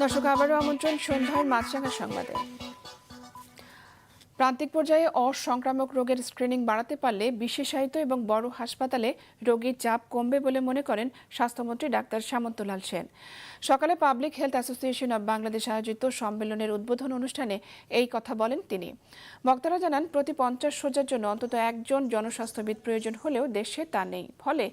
দর্শক আবারও আমন্ত্রণ সন্ধ্যার মাছরাঙা সংবাদে। প্রান্তিক পর্যায়ে অসংক্রামক রোগের স্ক্রিনিং বাড়াতে পারলে বিশেষায়িত এবং বড় হাসপাতালে রোগীর চাপ কমবে বলে মনে করেন স্বাস্থ্যমন্ত্রী ডাক্তার সামন্তলাল সেন। সকালে public health association of Bangladesh আয়োজিত সম্মেলনের উদ্বোধন অনুষ্ঠানে এই কথা বলেন তিনি। বক্তারা জানান, প্রতি পঞ্চাশ সোজার জন্য অন্তত একজন জনস্বাস্থ্যবিদ প্রয়োজন হলেও দেশে তা নেই। ফলে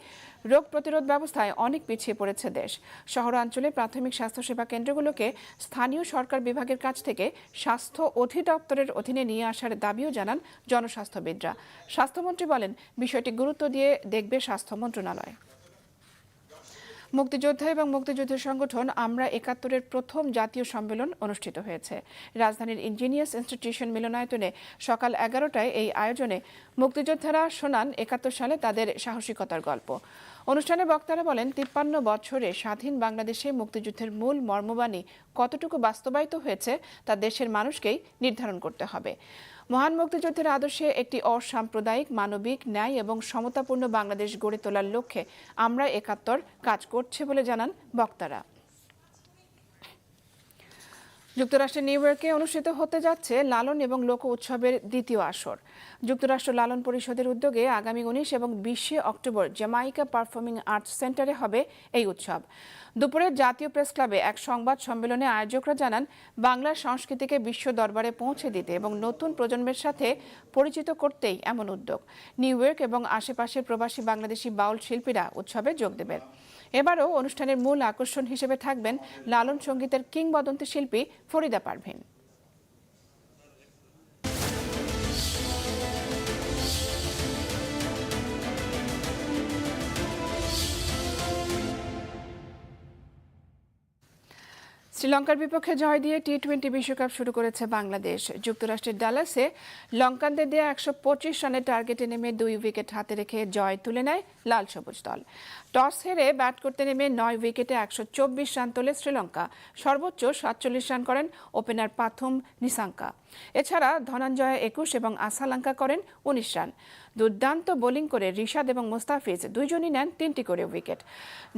রোগ প্রতিরোধ ব্যবস্থায় অনেক পিছিয়ে পড়েছে দেশ। শহরাঞ্চলে প্রাথমিক স্বাস্থ্যসেবা কেন্দ্রগুলোকে স্থানীয় সরকার বিভাগের কাছ থেকে স্বাস্থ্য অধিদপ্তরের অধীনে নিয়ে আসার দাবিও জানান জনস্বাস্থ্যবিদরা। স্বাস্থ্যমন্ত্রী বলেন বিষয়টি গুরুত্ব দিয়ে দেখবে স্বাস্থ্য মন্ত্রণালয়। মুক্তিযোদ্ধা এবং মুক্তিযুদ্ধের সংগঠন আমরা একাত্তরের প্রথম জাতীয় সম্মেলন অনুষ্ঠিত হয়েছে। রাজধানীর ইঞ্জিনিয়ার্স ইনস্টিটিউশন মিলনায়তনে সকাল এগারোটায় এই আয়োজনে মুক্তিযোদ্ধারা শোনান একাত্তর সালে তাদের সাহসিকতার গল্প। অনুষ্ঠানে বক্তারা বলেন, তিপ্পান্ন বছরে স্বাধীন বাংলাদেশে মুক্তিযুদ্ধের মূল মর্মবাণী কতটুকু বাস্তবায়িত হয়েছে তা দেশের মানুষকেই নির্ধারণ করতে হবে। মহান মুক্তিযুদ্ধের আদর্শে একটি অসাম্প্রদায়িক, মানবিক, ন্যায় এবং সমতাপূর্ণ বাংলাদেশ গড়ে তোলার লক্ষ্যে আমরা একাত্তর কাজ করছে বলে জানান বক্তারা। যুক্তরাষ্ট্রের নিউ ইয়র্কে অনুষ্ঠিত হতে যাচ্ছে লালন এবং লোক উৎসবের দ্বিতীয় আসর। যুক্তরাষ্ট্র লালন পরিষদের উদ্যোগে আগামী উনিশ এবং বিশে অক্টোবর জামাইকা পারফর্মিং আর্টস সেন্টারে হবে এই উৎসব। দুপুরে জাতীয় প্রেস ক্লাবে এক সংবাদ সম্মেলনে আয়োজকরা জানান, বাংলার সংস্কৃতিকে বিশ্ব দরবারে পৌঁছে দিতে এবং নতুন প্রজন্মের সাথে পরিচিত করতেই এমন উদ্যোগ। নিউ ইয়র্ক এবং আশেপাশের প্রবাসী বাংলাদেশি বাউল শিল্পীরা উৎসবে যোগ দেবেন। এবারও অনুষ্ঠানের মূল আকর্ষণ হিসেবে থাকবেন লালন সঙ্গীতের কিংবদন্তি শিল্পী ফরিদা পারভিন। শ্রীলঙ্কার বিপক্ষে জয় দিয়ে টি টোয়েন্টি বিশ্বকাপ শুরু করেছে বাংলাদেশ। যুক্তরাষ্ট্রের ডালাসে লঙ্কানদের দেয়া একশো পঁচিশ রানের টার্গেটে নেমে দুই উইকেট হাতে রেখে জয় তুলে নেয় লাল সবুজ দল। টস হেরে ব্যাট করতে নেমে নয় উইকেটে একশো চব্বিশ রান তোলে শ্রীলঙ্কা। সর্বোচ্চ সাতচল্লিশ রান করেন ওপেনার পাথুম নিসাঙ্কা এছাড়া ধনঞ্জয় একুশ এবং আসালাঙ্কা করেন উনিশ রান। দুর্দান্ত বোলিং করে রিশাদ এবং মোস্তাফিজ দুইজনই নেন তিনটি করে উইকেট।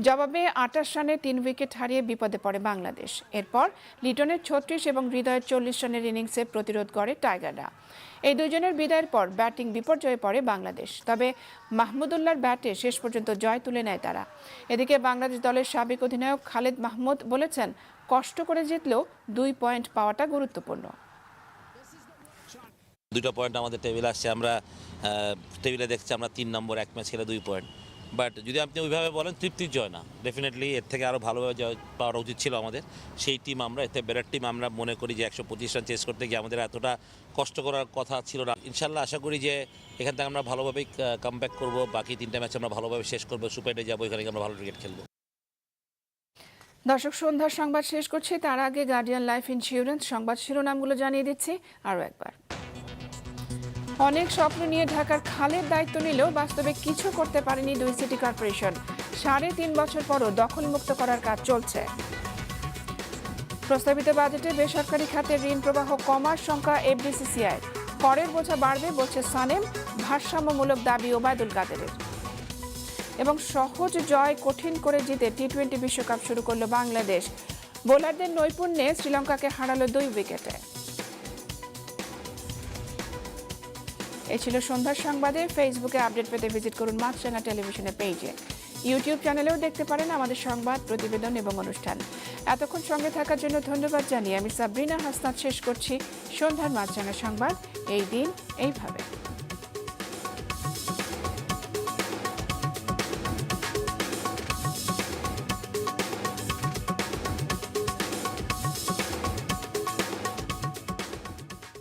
জবাবে আটাশ রানে তিন উইকেট হারিয়ে বিপদে পড়ে বাংলাদেশ। এরপর লিটনের ছত্রিশ এবং হৃদয়ের চল্লিশ রানের ইনিংসে প্রতিরোধ করে টাইগাররা। এই দুজনের বিদায়ের পর ব্যাটিং বিপর্যয়ে পড়ে বাংলাদেশ। তবে মাহমুদুল্লাহর ব্যাটে শেষ পর্যন্ত জয় তুলে নেয় তারা। এদিকে বাংলাদেশ দলের সাবেক অধিনায়ক খালেদ মাহমুদ বলেছেন, কষ্ট করে জিতলেও দুই পয়েন্ট পাওয়াটা গুরুত্বপূর্ণ। দুটো পয়েন্ট আমাদের টেবিল আসছে। আমরা টেবিলে দেখছি আমরা তিন নম্বর, এক ম্যাচ খেলে দুই পয়েন্ট। বাট যদি আপনি ওইভাবে বলেন, তৃপ্তির জয় না। ডেফিনেটলি এর থেকে আরও ভালোভাবে জয় পাওয়া উচিত ছিল আমাদের। সেই টিম আমরা, এতে বেটার টিম আমরা মনে করি যে একশো পঁচিশ রান চেস করতে গিয়ে আমাদের এতটা কষ্ট করার কথা ছিল না। ইনশাল্লাহ আশা করি যে এখান থেকে আমরা ভালোভাবেই কাম ব্যাক করব। বাকি তিনটা ম্যাচ আমরা ভালোভাবে শেষ করব। সুপারে যাব, এখানে আমরা ভালো ক্রিকেট খেলব। দর্শক, সন্ধ্যার সংবাদ শেষ করছি। তার আগে গার্ডিয়ান লাইফ ইন্স্যুরেন্স সংবাদ শিরোনামগুলো জানিয়ে দিচ্ছি। আরও একবার। অনেক স্বপ্ন নিয়ে ঢাকার খালের দায়িত্ব নিলেও বাস্তবে কিছু করতে পারেনি দুই সিটি কর্পোরেশন। সাড়ে তিন বছর পরও দখলমুক্ত করার কাজ চলছে। প্রস্তাবিত বাজেটে বেসরকারি খাতে ঋণ প্রবাহ কমার সংখ্যা এফডিসিসিআই। করের বোঝা বাড়বে, বলছে সানেম, ভারসাম্যমূলক দাবি ওবায়দুল কাদেরের। এবং সহজ জয় কঠিন করে জিতে টি টোয়েন্টি বিশ্বকাপ শুরু করল বাংলাদেশ। বোলারদের নৈপুণ্যে শ্রীলঙ্কাকে হারালো দুই উইকেটে। এ ছিল সন্ধ্যার সংবাদে। ফেসবুকে আপডেট পেতে ভিজিট করুন মাছরাঙা টেলিভিশনের পেজে ইউটিউব চ্যানেলেও দেখতে পারেন আমাদের সংবাদ, প্রতিবেদন এবং অনুষ্ঠান। এতক্ষণ সঙ্গে থাকার জন্য ধন্যবাদ জানিয়ে আমি সাবরিনা হাসনাত শেষ করছি। সন্ধ্যার মাছরাঙা সংবাদ, এই দিন এইভাবে।